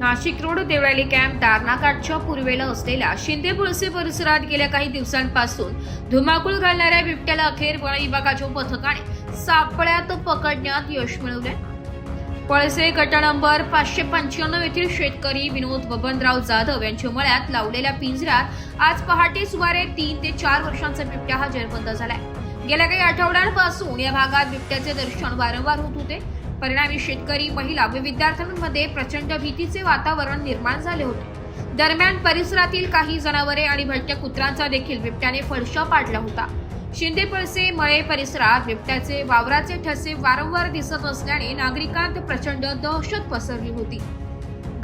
Nashik road Deolali camp दारणाकाठच्या पूर्वेला असलेल्या शिंदे पुळसे परिसरात गेल्या काही दिवसांपासून धुमाकूळ घालणाऱ्या बिबट्याला अखेर वन विभागाच्या पथकाने सापळ्यात पकडण्यात यश मिळवले पळसे गट नंबर पाचशे पंच्याण्णव येथील शेतकरी विनोद बबनराव जाधव यांच्या मळ्यात लावलेल्या पिंजऱ्यात आज पहाटे सुमारे तीन ते चार वर्षांचा बिबट्या हा जेरबंद झालाय. गेल्या काही आठवड्यांपासून या भागात बिबट्याचे दर्शन वारंवार होत होते. परिणामी शेतकरी महिला व विद्यार्थ्यांमध्ये प्रचंड भीतीचे वातावरण निर्माण झाले होते. दरम्यान परिसरातील काही जनावरे आणि भटक्या कुत्र्यांचा देखील बिबट्याने फडशा पाडला होता. शिंदे पळसे मळे परिसरात बिबट्याचे वावराचे ठसे वारंवार दिसत असल्याने नागरिकांत प्रचंड दहशत पसरली होती.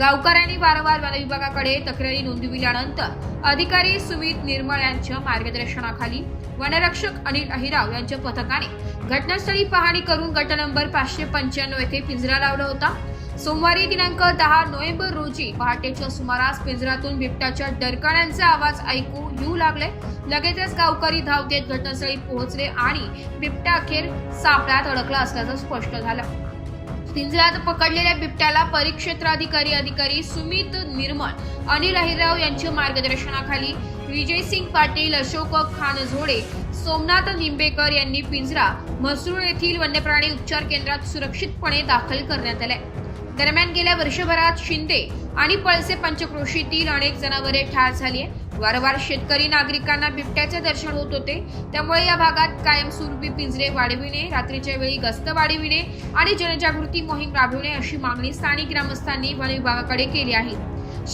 गावकऱ्यांनी वारंवार वनविभागाकडे तक्रारी नोंदविल्यानंतर अधिकारी सुमित निर्मळ यांच्या मार्गदर्शनाखाली वनरक्षक अनिल अहिराव यांच्या पथकाने घटनास्थळी पाहणी करून गट नंबर पाचशे पंच्याण्णव येथे पिंजरा लावला होता. सोमवारी दिनांक दहा नोव्हेंबर रोजी पहाटेच्या सुमारास पिंजऱ्यातून बिबट्याच्या डरकाळ्यांचे आवाज ऐकू येऊ लागले. लगेचच गावकरी धाव देत घटनास्थळी पोहोचले आणि बिबट्या अखेर सापळ्यात अडकला असल्याचं स्पष्ट झालं. पिंजऱ्यात पकडलेल्या बिबट्याला परिक्षेत्राधिकारी अधिकारी सुमित निर्मळ अनिल अहिरराव यांच्या मार्गदर्शनाखाली विजय सिंग पाटील अशोक खानझोडे सोमनाथ निंबेकर यांनी पिंजरा म्हसरूळ येथील वन्यप्राणी उपचार केंद्रात सुरक्षितपणे दाखल करण्यात आले दरम्यान गेल्या वर्षभरात शिंदे आणि पळसे पंचक्रोशीतील अनेक जनावरे ठार झाली आहे. वारंवार शेतकरी नागरिकांना बिबट्याचे दर्शन होत होते. त्यामुळे या भागात कायमस्वरूपी पिंजरे वाढविणे रात्रीच्या वेळी गस्त वाढविणे आणि जनजागृती मोहीम राबविणे अशी मागणी स्थानिक ग्रामस्थांनी वन विभागाकडे केली आहे.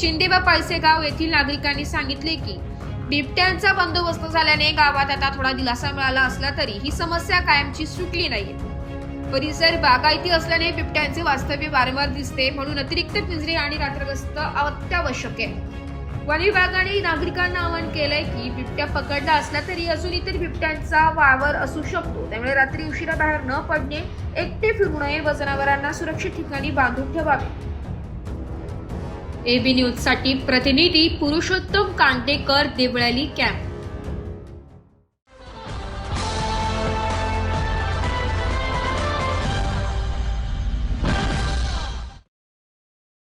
शिंदे व पळसे गाव येथील नागरिकांनी सांगितले की बिबट्यांचा बंदोबस्त झाल्याने गावात आता थोडा दिलासा मिळाला असला तरी ही समस्या कायमची सुटली नाहीये. परिसर बागायती असल्याने बिबट्यांचे वास्तव्य वारंवार दिसते म्हणून अतिरिक्त पिंजरे आणि रात्रगस्त अत्यावश्यक आहे. वन विभागाने नागरिकांना आवाहन केलंय की बिबट्या पकडला असला तरी अजून इतर बिबट्यांचा वावर असू शकतो. त्यामुळे रात्री उशिरा बाहेर न पडणे एकटे फिरू नये व जनावरांना सुरक्षित ठिकाणी बांधून ठेवावे. एबी न्यूजसाठी प्रतिनिधी पुरुषोत्तम कांदेकर देवळाली कॅम्प